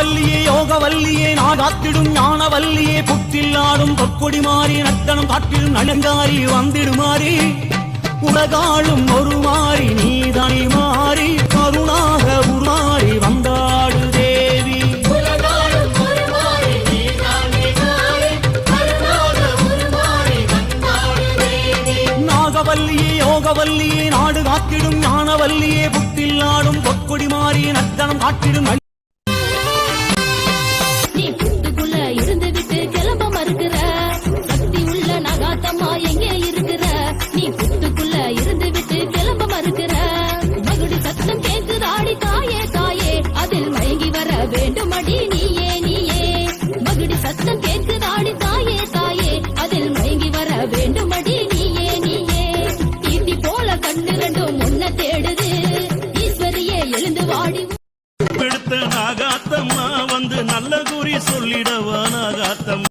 நாகவல்லியே யோகவல்லியே நாடாத்திடும் ஞானவல்லியே புத்தில் ஆடும் பொற்கொடி மாறி நத்தனம் காட்டிடும் நலங்காரி வந்திடுமாறி. உலகாளும் ஒரு மாறி மாறி நீதானே மாறி கருணாக உருமாறி வந்தாடு தேவி. நாகவல்லியே யோகவல்லியே நாடு காத்திடும் ஞானவல்லியே புத்தில் ஆடும் பொற்கொடி மாறி நத்தனம் காட்டிடும் சத்தம் கேட்குதாடி தாயே தாயே. அதில் மயங்கி வர வேண்டுமடி நீயே நீயே. ஈட்டி போல கண்ணு ரெண்டும் முன்ன தேடுது. ஈஸ்வரியே எழுந்து வாடி. பெடுத்த நாகாத்தம்மா வந்து நல்ல குறி சொல்லிடவா நாகாத்தம்மா?